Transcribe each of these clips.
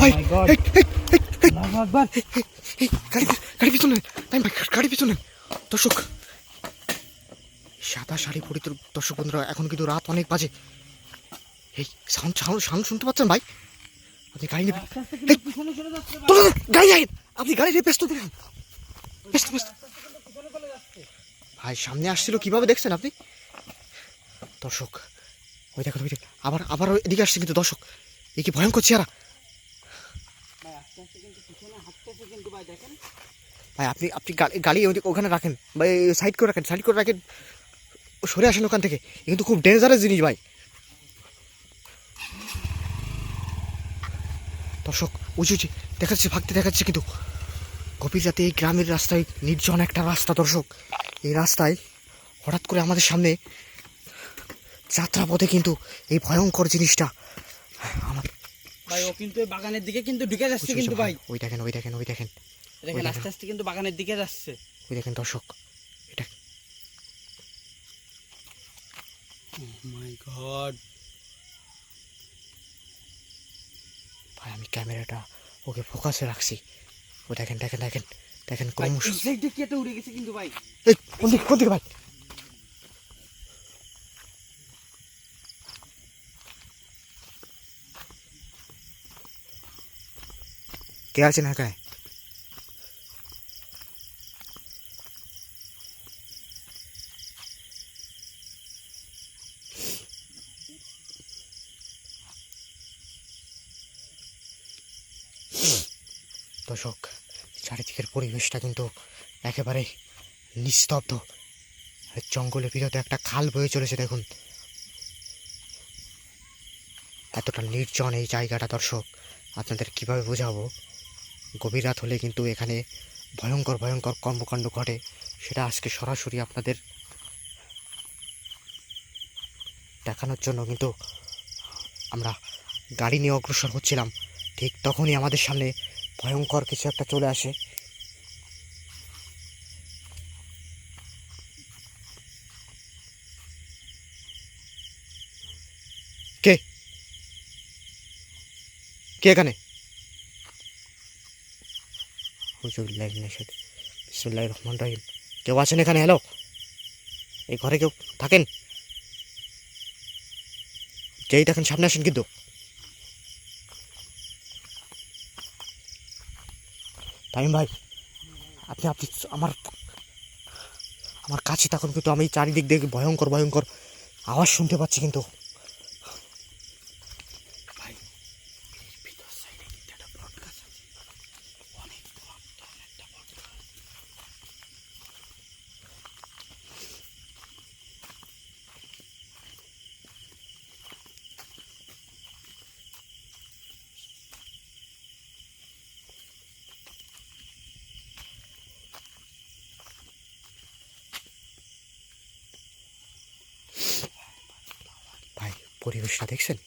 ভাই গাড়ি গাড়ি পিছনে তাই গাড়ি পিছনে দর্শক সাদা শাড়ি দর্শক বন্ধুরা এখন কিন্তু রাত অনেক বাজে। এই সাউন্ড সাউন্ড সাউন্ড শুনতে পাচ্ছেন ভাই? আপনি গাড়ি নেবেন গাড়ি আইন আপনি গাড়ি নিয়ে ব্যস্ত। ভাই সামনে আসছিল কীভাবে দেখছেন আপনি? দর্শক ওই দেখেন ওই দেখেন। আবার আবার এদিকে আসছে কিন্তু দর্শক। এই কি ভয়ঙ্কর চেহারা ভাই আস্তে আস্তে কিন্তু পিছনে হাঁটতেছে কিন্তু ভাই দেখেন ভাই, আপনি আপনি গাড়ি ওখানে রাখেন, ভাই সাইড করে রাখেন সাইড করে রাখেন, সরে আসেন ওখান থেকে। কিন্তু খুব ডেঞ্জারাস জিনিস ভাই। দর্শক, উঁচু উঁচু, দেখাচ্ছে, ভাগতে দেখাচ্ছে কিন্তু গভীর রাতে এই গ্রামের রাস্তায় নির্জন একটা রাস্তা, দর্শক। এই রাস্তায় হঠাৎ করে আমাদের সামনে যাত্রাপথে কিন্তু এই ভয়ঙ্কর জিনিসটা আমার ভাই ও কিন্তু বাগানের দিকে কিন্তু ঢুকে যাচ্ছে কিন্তু ভাই। ওই দেখেন ওই দেখেন ওই দেখেন দেখেন। আস্তে আস্তে কিন্তু বাগানের দিকে যাচ্ছে। ওই দেখেন দর্শক এটা। মাই গড ভাই আমি ক্যামেরাটা ওকে ফোকাসে রাখছি। ও দেখেন দেখেন দেখেন দেখেন ক্রমশ কি উড়ে গেছে কিন্তু ভাই। এই কোন দিকে কোন দিকে ভাই? কে আছেন একাই দর্শক, চারিদিকের পরিবেশটা কিন্তু একেবারে নিস্তব্ধ। জঙ্গলের ভিতরে একটা খাল বয়ে চলেছে, দেখুন। এতটা নির্জন এই জায়গাটা, দর্শক। আপনাদের কীভাবে বোঝাবো? গভীর রাত হলে কিন্তু এখানে ভয়ঙ্কর ভয়ঙ্কর কর্মকাণ্ড ঘটে। সেটা আজকে সরাসরি আপনাদের দেখানোর জন্য কিন্তু আমরা গাড়ি নিয়ে অগ্রসর হচ্ছিলাম। ঠিক তখনই আমাদের সামনে ভয়ঙ্কর কিছু একটা চলে আসে। কে? কে এখানে? বিসমুল্লাহ রহমান রহিম। কেউ আছেন এখানে? হ্যালো? এই ঘরে কেউ থাকেন? যেই দেখেন, সামনে আসেন কিন্তু। তামিম ভাই, আপনি আপনি আমার আমার কাছে তখন কিন্তু, আমি চারিদিক দেখে ভয়ঙ্কর ভয়ঙ্কর আওয়াজ শুনতে পাচ্ছি কিন্তু ভাই এর ভিতর সাইডে কিন্তু একটা বট গাছ আছে অনেক পুরাতন একটা বট গাছ ভাই পরিবেশটা দেখছেন?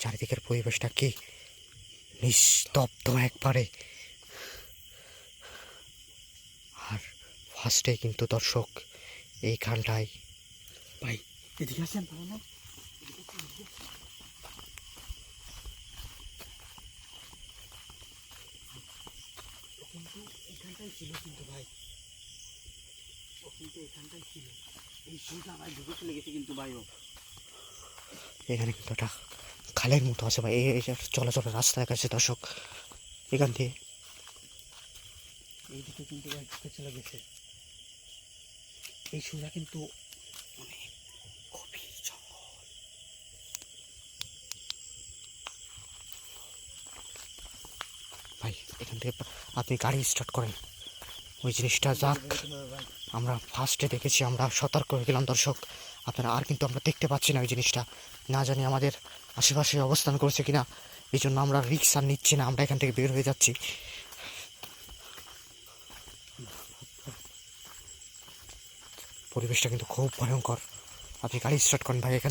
চারিদিকের পরিবেশটা কি নিস্তব্ধ একবারে। আর ফার্স্টে কিন্তু দর্শক এই এইখানটায় ভাই এদিকে আসেন। কিন্তু এখানটাই ছিল কিন্তু ভাই ও কিন্তু এখানটাই ছিল। এই সোজা ভাই ঢুকে চলে গেছে কিন্তু ভাই ও। এখানে কিন্তু একটা খালের মতো আছে ভাই। এই চলাচলের রাস্তা দেখাচ্ছে দর্শক। এখান দিয়ে এইদিকে কিন্তু চলে গেছে। এই সোজা কিন্তু অনেক গভীর জঙ্গল। ভাই এখান থেকে আপনি গাড়ি স্টার্ট করেন। ওই জিনিসটা যাক। আমরা ফার্স্টে দেখেছি আমরা সতর্ক হয়ে গেলাম দর্শক। আপনারা আর কিন্তু আমরা দেখতে পাচ্ছি না ওই জিনিসটা। না জানি আমাদের আশেপাশে অবস্থান করছে কিনা এই জন্য আমরা রিক্স আর নিচ্ছি না, আমরা এখান থেকে বের হয়ে যাচ্ছি। পরিবেশটা কিন্তু খুব ভয়ঙ্কর। আপনি গাড়ি স্টার্ট করেন ভাই, এখান